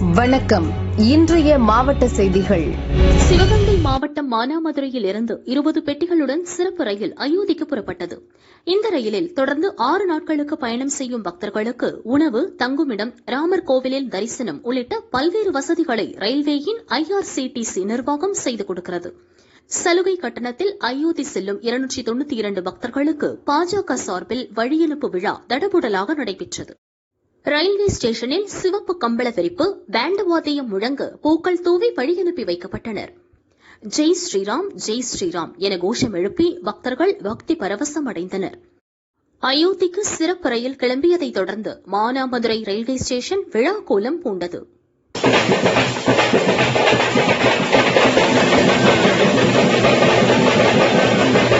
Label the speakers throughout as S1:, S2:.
S1: வணக்கம். இன்றைய மாவட்ட செய்திகள்.
S2: சிவகங்கை மாவட்டம் மானாமதுரையில் இருந்து இருபது பெட்டிகளுடன் சிறப்பு ரயில் அயோத்திக்கு புறப்பட்டது. இந்த ரயிலில் தொடர்ந்து ஆறு நாட்களுக்கு பயணம் செய்யும் பக்தர்களுக்கு உணவு தங்குமிடம் ராமர் கோவிலில் தரிசனம் உள்ளிட்ட பல்வேறு வசதிகளை ரயில்வேயின் ஐஆர்சிடிசி நிர்வாகம் செய்து கொடுக்கிறது. சலுகை கட்டணத்தில் அயோத்தி செல்லும் இருநூற்றி தொண்ணூத்தி இரண்டு பக்தர்களுக்கு பாஜக சார்பில் வழியனுப்பு விழா தடபுடலாக நடைபெற்றது. ரயில்வே ஸ்டேஷனில் சிவப்பு கம்பள விரிப்பு பேண்ட் வாத்தியம் முழங்க பூக்கள் தூவி வழியனுப்பி வைக்கப்பட்டனர். ஜெய் ஸ்ரீராம் ஜெய் ஸ்ரீராம் என கோஷம் எழுப்பி பக்தர்கள் பக்தி பரவசம் அடைந்தனர். அயோத்திக்கு சிறப்பு ரயில் கிளம்பியதைத் தொடர்ந்து மானாமதுரை ரயில்வே ஸ்டேஷன் விழா கோலம் பூண்டது. மதுரையைச்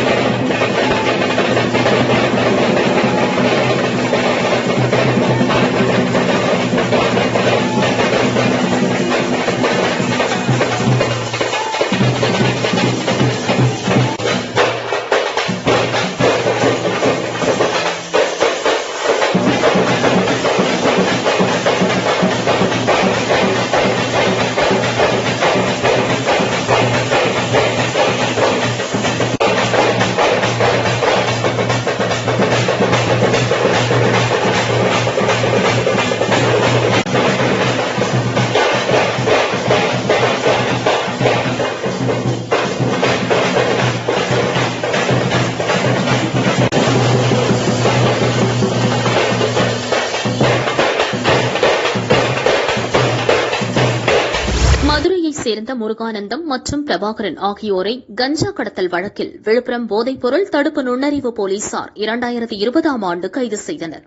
S2: சேர்ந்த முருகானந்தம் மற்றும் பிரபாகரன் ஆகியோரை கஞ்சா கடத்தல் வழக்கில் விழுப்புரம் போதைப்பொருள் தடுப்பு நுண்ணறிவு போலீசார் இரண்டாயிரத்தி இருபதாம் ஆண்டு கைது செய்தனர்.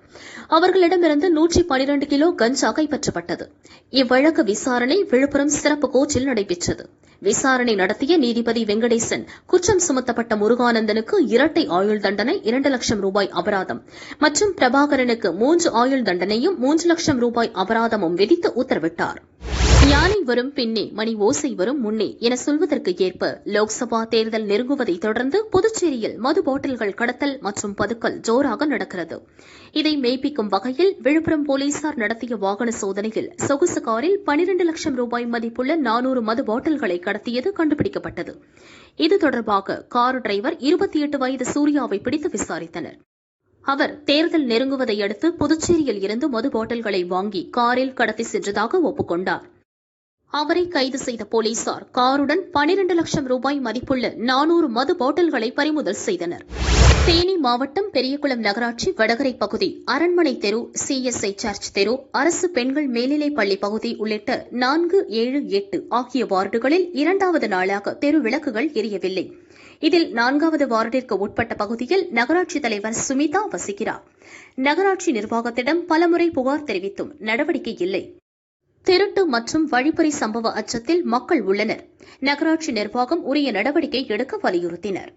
S2: அவர்களிடமிருந்து நூற்றி பனிரண்டு கிலோ கஞ்சா கைப்பற்றப்பட்டது. இவ்வழக்கு விசாரணை விழுப்புரம் சிறப்பு கோர்ட்டில் நடைபெற்றது. விசாரணை நடத்திய நீதிபதி வெங்கடேசன் குற்றம் சுமத்தப்பட்ட முருகானந்தனுக்கு இரட்டை ஆயுள் தண்டனை இரண்டு லட்சம் ரூபாய் அபராதம் மற்றும் பிரபாகரனுக்கு மூன்று ஆயுள் தண்டனையும் மூன்று லட்சம் ரூபாய் அபராதமும் விதித்து உத்தரவிட்டாா் யானை வரும் பின்னே மணி ஓசை வரும் முன்னே என சொல்வதற்கு ஏற்ப லோக்சபா தேர்தல் நெருங்குவதை தொடர்ந்து புதுச்சேரியில் மது பாட்டில்கள் கடத்தல் மற்றும் பதுக்கல் ஜோராக நடக்கிறது. இதை மெய்ப்பிக்கும் வகையில் விழுப்புரம் போலீசார் நடத்திய வாகன சோதனையில் சொகுசு காரில் பனிரண்டு லட்சம் ரூபாய் மதிப்புள்ள நானூறு மது பாட்டில்களை கடத்தியது கண்டுபிடிக்கப்பட்டது. இது தொடர்பாக கார் டிரைவர் இருபத்தி எட்டு வயது சூர்யாவை பிடித்து விசாரித்தனர். அவர் தேர்தல் நெருங்குவதை அடுத்து புதுச்சேரியில் இருந்து மது பாட்டில்களை வாங்கி காரில் கடத்தி சென்றதாக ஒப்புக்கொண்டார். அவரை கைது செய்த போலீசார் காருடன் பனிரண்டு லட்சம் ரூபாய் மதிப்புள்ள நானூறு மது பாட்டில்களை பறிமுதல் செய்தனர். தேனி மாவட்டம் பெரியகுளம் நகராட்சி வடகரை பகுதி அரண்மனை தெரு சிஎஸ்ஐ சர்ச் தெரு அரசு பெண்கள் மேல்நிலைப் பள்ளி பகுதி உள்ளிட்ட நான்கு ஏழு எட்டு ஆகிய வார்டுகளில் இரண்டாவது நாளாக தெரு விளக்குகள் எரியவில்லை. இதில் நான்காவது வார்டிற்கு உட்பட்ட பகுதியில் நகராட்சி தலைவர் சுமிதா வசிக்கிறார். நகராட்சி நிர்வாகத்திடம் பலமுறை புகார் தெரிவித்தும் நடவடிக்கை இல்லை. திருட்டு மற்றும் வழிப்பறி சம்பவ அச்சத்தில் மக்கள் உள்ளனர். நகராட்சி நிர்வாகம் உரிய நடவடிக்கை எடுக்க வலியுறுத்தினர்.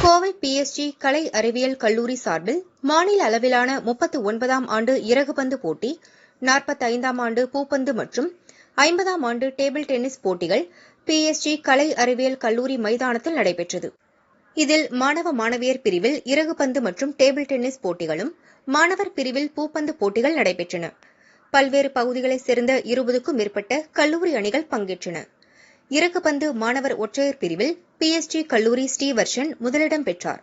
S3: கோவை பிஎஸ்ஜி கலை அறிவியல் கல்லூரி சார்பில் மாநில அளவிலான முப்பத்து ஒன்பதாம் ஆண்டு இறகுபந்து போட்டி நாற்பத்தைந்தாம் ஆண்டு பூப்பந்து மற்றும் ஐம்பதாம் ஆண்டு டேபிள் டென்னிஸ் போட்டிகள் பிஎஸ்ஜி கலை அறிவியல் கல்லூரி மைதானத்தில் நடைபெற்றது. இதில் மாணவ மாணவியர் பிரிவில் இறகுபந்து மற்றும் டேபிள் டென்னிஸ் போட்டிகளும் மாணவர் பிரிவில் பூப்பந்து போட்டிகள் நடைபெற்றன. பல்வேறு பகுதிகளைச் சேர்ந்த இருபதுக்கும் மேற்பட்ட கல்லூரி அணிகள் பங்கேற்றன. இறகுபந்து மாணவர் ஒற்றையர் பிரிவில் பிஎஸ்டி கல்லூரி ஸ்ரீவர்ஷன் முதலிடம் பெற்றார்.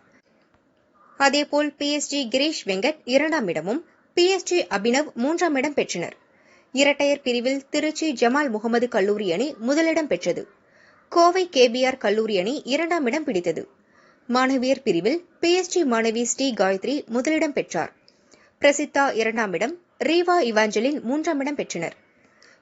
S3: அதேபோல் பிஎஸ்டி கிரீஷ் வெங்கட் இரண்டாம் இடமும் பிஎஸ்ஜி அபினவ் மூன்றாம் இடம் பெற்றனர். இரட்டையர் பிரிவில் திருச்சி ஜமால் முகமது கல்லூரி அணி முதலிடம் பெற்றது. கோவை கேபிஆர் கல்லூரி அணி இரண்டாம் இடம் பிடித்தது. மாணவியர் பிரிவில் பிஎஸ்ஜி மாணவி ஸ்ரீ காயத்ரி முதலிடம் பெற்றார். பிரசித்தா இரண்டாம் இடம் ரீவா இவாஞ்சலின் மூன்றாம் இடம் பெற்றனர்.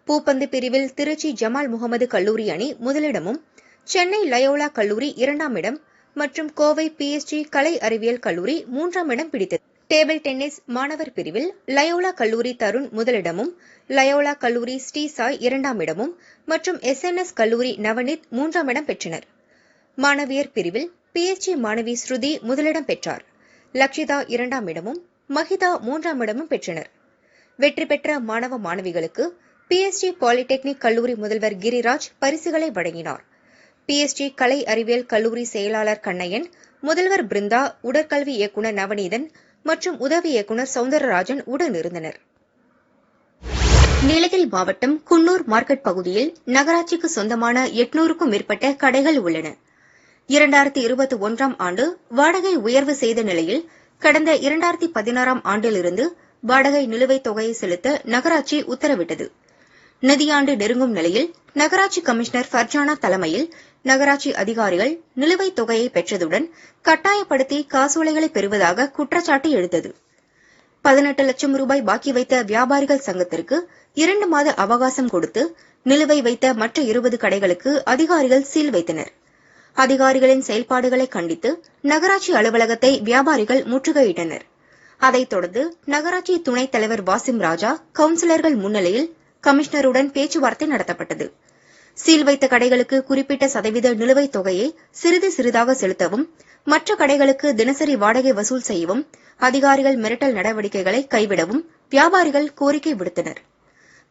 S3: பூப்பந்து பிரிவில் திருச்சி ஜமால் முகமது கல்லூரி அணி முதலிடமும் சென்னை லயோலா கல்லூரி இரண்டாம் இடம் மற்றும் கோவை பிஎஸ்டி கலை அறிவியல் கல்லூரி மூன்றாம் இடம் பிடித்தது. டேபிள் டென்னிஸ் மாணவர் பிரிவில் லயோலா கல்லூரி தருண் முதலிடமும் லயோலா கல்லூரி ஸ்ரீ சாய் இரண்டாம் இடமும் மற்றும் எஸ்என்எஸ் கல்லூரி நவநீத் மூன்றாம் இடம் பெற்றனர். மாணவியர் பிரிவில் பிஎச்டி மாணவி ஸ்ருதி முதலிடம் பெற்றார். லக்ஷிதா இரண்டாம் இடமும் மஹிதா மூன்றாம் இடமும் பெற்றனர். வெற்றி பெற்ற மாணவ மாணவிகளுக்கு பிஎஸ்டி பாலிடெக்னிக் கல்லூரி முதல்வர் கிரிராஜ் பரிசுகளை வழங்கினார். பிஎஸ்டி கலை அறிவியல் கல்லூரி செயலாளர் கண்ணையன் முதல்வர் பிருந்தா உடற்கல்வி இயக்குநர் நவநீதன் மற்றும் உதவி இயக்குநர் சவுந்தரராஜன் உடனிருந்தனர் நீலகிரி மாவட்டம் குன்னூர் மார்க்கெட் பகுதியில் நகராட்சிக்கு சொந்தமான எட்நூறுக்கும் மேற்பட்ட கடைகள் உள்ளன. இரண்டாயிரத்தி இருபத்தி ஒன்றாம் ஆண்டு வாடகை உயர்வு செய்த நிலையில் கடந்த இரண்டாயிரத்தி பதினாறாம் ஆண்டிலிருந்து வாடகை நிலுவைத் தொகையை செலுத்த நகராட்சி உத்தரவிட்டது. நிதியாண்டு நெருங்கும் நிலையில் நகராட்சி கமிஷனர் ஃபர்ஜானா தலைமையில் நகராட்சி அதிகாரிகள் நிலுவைத் தொகையை பெற்றதுடன் கட்டாயப்படுத்தி காசோலைகளை பெறுவதாக குற்றச்சாட்டு எழுந்தது. பதினெட்டு லட்சம் ரூபாய் பாக்கி வைத்த வியாபாரிகள் சங்கத்திற்கு இரண்டு மாத அவகாசம் கொடுத்து நிலுவை வைத்த மற்ற இருபது கடைகளுக்கு அதிகாரிகள் சீல் வைத்தனர். அதிகாரிகளின் செயல்பாடுகளை கண்டித்து நகராட்சி அலுவலகத்தை வியாபாரிகள் முற்றுகையிட்டனர். அதைத் தொடர்ந்து நகராட்சி துணைத் தலைவர் வாசிம் ராஜா கவுன்சிலர்கள் முன்னிலையில் கமிஷனருடன் பேச்சுவார்த்தை நடத்தப்பட்டது. சீல் வைத்த கடைகளுக்கு குறிப்பிட்ட சதவீத நிலுவைத் தொகையை சிறிது சிறிதாக செலுத்தவும் மற்ற கடைகளுக்கு தினசரி வாடகை வசூல் செய்யவும் அதிகாரிகள் மிரட்டல் நடவடிக்கைகளை கைவிடவும் வியாபாரிகள் கோரிக்கை விடுத்தனர்.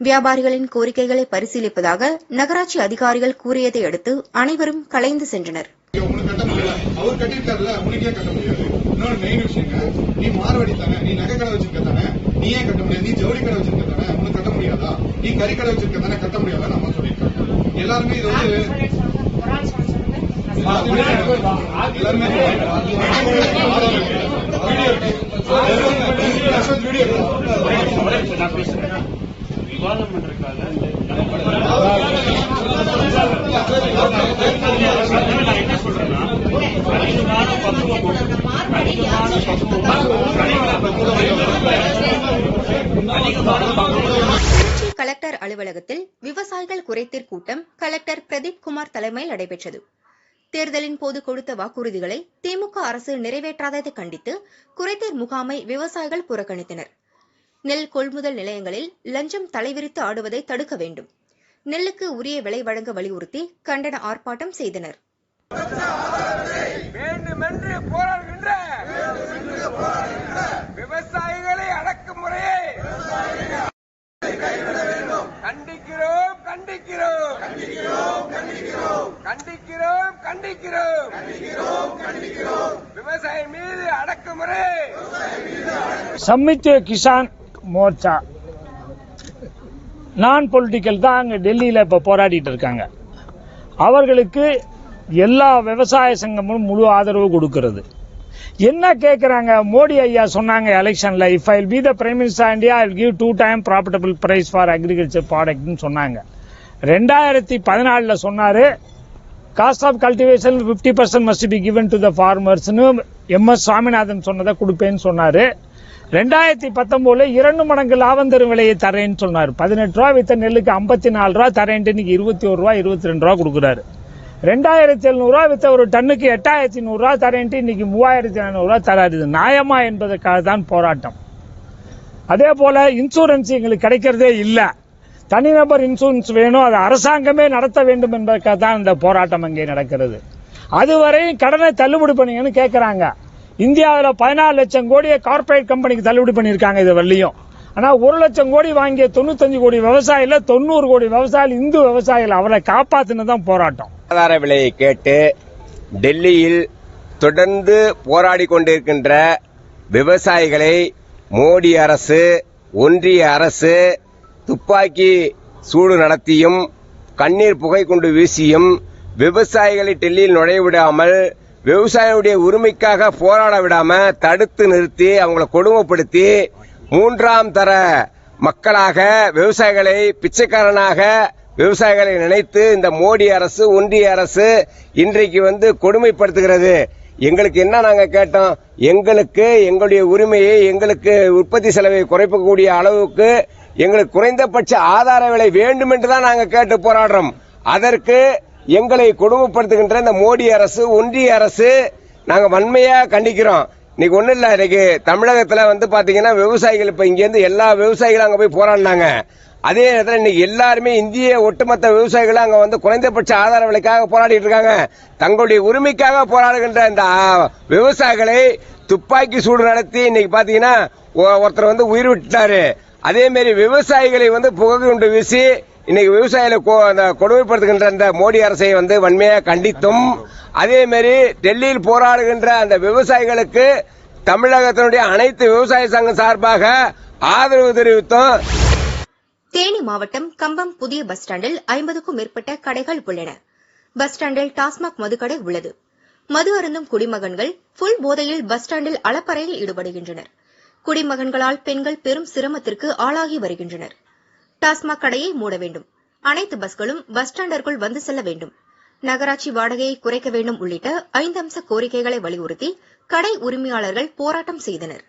S3: வியாபாரிகளின் கோரிக்கைகளை பரிசீலிப்பதாக நகராட்சி அதிகாரிகள் கூறியதை அடுத்து அனைவரும் கலைந்து சென்றனர்.
S4: அவர் கட்டிருக்காருல்ல உனக்கு கட்ட முடியாது இன்னொரு மெயின் விஷயங்க நீ மார்வடி தானே நீ நகை கடை வச்சிருக்க தானே நீ ஏன் கட்ட முடியாது நீ ஜவுளி கடை வச்சிருக்க தானே உனக்கு கட்ட முடியாதா? நீ கறி கடை வச்சிருக்க தானே கட்ட முடியாதா? நம்ம சொல்லியிருக்காங்க. எல்லாருமே இது வந்து
S5: விவாதம் பண்றதுக்காக என்ன சொல்றேன்னா பக்குவமும் பக்குவமும் அதிகமான பக்குவமும்
S3: கலெக்டர் அலுவலகத்தில் விவசாயிகள் குறைத்தீர் கூட்டம் கலெக்டர் பிரதீப் குமார் தலைமையில் நடைபெற்றது. தேர்தலின் போது கொடுத்த வாக்குறுதிகளை திமுக அரசு நிறைவேற்றாததை கண்டித்து குறைதீர் முகாமை விவசாயிகள் புறக்கணித்தனர். நெல் கொள்முதல் நிலையங்களில் லஞ்சம் தலைவிரித்து ஆடுவதை தடுக்க வேண்டும். நெல்லுக்கு உரிய விலை வழங்க வலியுறுத்தி கண்டன ஆர்ப்பாட்டம் செய்தனர்
S6: வேண்டுமென்று போராடுகின்ற விவசாயிகளை அடக்குமுறையை கண்டிக்கிறோம் கண்டிக்கிறோம் கண்டிக்கிறோம் கண்டிக்கிறோம் விவசாயி மீது அடக்குமுறை
S7: சம்மித் கிசான் மோர்ச்சா. நான் பொலிட்டிக்கல் தான் அங்கே டெல்லியில் இப்போ போராடிட்டு இருக்காங்க. அவர்களுக்கு எல்லா விவசாய சங்கமும் முழு ஆதரவு கொடுக்கிறது. என்ன கேட்குறாங்க மோடி ஐயா சொன்னாங்க எலெக்ஷனில் if I be the prime minister India I give two time profitable price for agriculture ப்ராடக்ட்னு சொன்னாங்க. ரெண்டாயிரத்தி பதினாலில் சொன்னார் cost of cultivation fifty percent must be given to the ஃபார்மர்ஸ்னு M S Swaminathan சொன்னதை கொடுப்பேன்னு சொன்னார். ரெண்டாயிரத்தி பத்தொன்பதுல இரண்டு மடங்கு லாபம் தரும் விலையை தரேன்னு சொன்னார். பதினெட்டு ரூபா வித்த நெல்லுக்கு ஐம்பத்தி நாலு ரூபா தரேன்ட்டு இன்னைக்கு இருபத்தி ஒரு ரூபா இருபத்தி ரெண்டு ரூபா கொடுக்குறாரு. ரெண்டாயிரத்தி எழுநூறுவா வித்த ஒரு டன்னுக்கு எட்டாயிரத்தி நூறுரூவா தரேன்ட்டு இன்னைக்கு மூவாயிரத்தி ஐநூறுரூவா தராது இது நியாயமா என்பதற்காக தான் போராட்டம். அதே போல இன்சூரன்ஸ் எங்களுக்கு கிடைக்கிறதே இல்லை. தனிநபர் இன்சூரன்ஸ் வேணும். அது அரசாங்கமே நடத்த வேண்டும் என்பதற்காக தான் இந்த போராட்டம் அங்கே நடக்கிறது. அதுவரை கடனை தள்ளுபடி பண்ணுங்கன்னு கேட்குறாங்க இந்தியாவில் பதினாலு லட்சம் கோடியை கார்ப்பரேட் கம்பெனிக்கு தள்ளுபடி பண்ணியிருக்காங்க இது வரலையும் ஆனால் ஒரு லட்சம் கோடி வாங்கிய தொண்ணூத்தஞ்சு கோடி விவசாயில தொண்ணூறு கோடி விவசாயிகள் இந்து விவசாயிகள் அவரை காப்பாத்தினு தான் போராட்டம்.
S8: ஆதார விலையை கேட்டு டெல்லியில் தொடர்ந்து போராடி கொண்டிருக்கின்ற விவசாயிகளை மோடி அரசு ஒன்றிய அரசு துப்பாக்கி சூடு நடத்தியும் கண்ணீர் புகை கொண்டு வீசியும் விவசாயிகளை டெல்லியில் நுழைய விடாமல் விவசாயிகளுடைய உரிமைக்காக போராட விடாம தடுத்து நிறுத்தி அவங்களை கொடுமைப்படுத்தி மூன்றாம் தர மக்களாக விவசாயிகளை பிச்சைக்காரனாக விவசாயிகளை நினைத்து இந்த மோடி அரசு ஒன்றிய அரசு இன்றைக்கு வந்து கொடுமைப்படுத்துகிறது. எங்களுக்கு என்ன நாங்கள் கேட்டோம்? எங்களுக்கு எங்களுடைய உரிமையை எங்களுக்கு உற்பத்தி செலவை குறைக்கக்கூடிய அளவுக்கு எங்களுக்கு குறைந்தபட்ச ஆதார விலை வேண்டும் என்று தான் நாங்கள் கேட்டு போராடுறோம். அதற்கு எங்களை கொடுமைப்படுத்துகின்ற இந்த மோடி அரசு ஒன்றிய அரசு நாங்க வன்மையா கண்டிக்கிறோம். இன்னைக்கு ஒன்றும் இல்லை இன்னைக்கு தமிழகத்தில் வந்து பார்த்தீங்கன்னா விவசாயிகள் இப்போ இங்கேருந்து எல்லா விவசாயிகளும் அங்கே போய் போராடினாங்க. அதே நேரத்தில் இன்னைக்கு எல்லாருமே இந்திய ஒட்டுமொத்த விவசாயிகளும் அங்கே வந்து குறைந்தபட்ச ஆதார விலைக்காக போராடிட்டு இருக்காங்க. தங்களுடைய உரிமைக்காக போராடுகின்ற இந்த விவசாயிகளை துப்பாக்கி சூடு நடத்தி இன்னைக்கு பார்த்தீங்கன்னா ஒருத்தர் வந்து உயிர் விட்டுட்டாரு. அதேமாரி விவசாயிகளை வந்து புகை குண்டு வீசி இன்னைக்கு விவசாயிகளை அந்த கொடுமைப்படுத்துகின்ற அந்த மோடி அரசை வந்து வன்மையாக கண்டித்தும் அதே மாதிரி டெல்லியில் போராடுகின்ற அந்த விவசாயிகளுக்கு தமிழகத்தினுடைய அனைத்து விவசாய சங்கம் சார்பாக ஆதரவு தெரிவித்தோம்.
S3: தேனி மாவட்டம் கம்பம் புதிய பஸ் ஸ்டாண்டில் ஐம்பதுக்கும் மேற்பட்ட கடைகள் உள்ளன. பஸ் ஸ்டாண்டில் டாஸ்மாக் மதுக்கடை உள்ளது. மது அருந்தும் குடிமகன்கள் புல் போதையில் பஸ் ஸ்டாண்டில் அளப்பறையில் ஈடுபடுகின்றனர். குடிமகன்களால் பெண்கள் பெரும் சிரமத்திற்கு ஆளாகி வருகின்றனர். டாஸ்மாக் கடையை மூட வேண்டும். அனைத்து பஸ்களும் பஸ் ஸ்டாண்டிற்குள் வந்து செல்ல வேண்டும். நகராட்சி வாடகையை குறைக்க வேண்டும் உள்ளிட்ட ஐந்து அம்ச கோரிக்கைகளை வலியுறுத்தி கடை உரிமையாளர்கள் போராட்டம் செய்தனர்.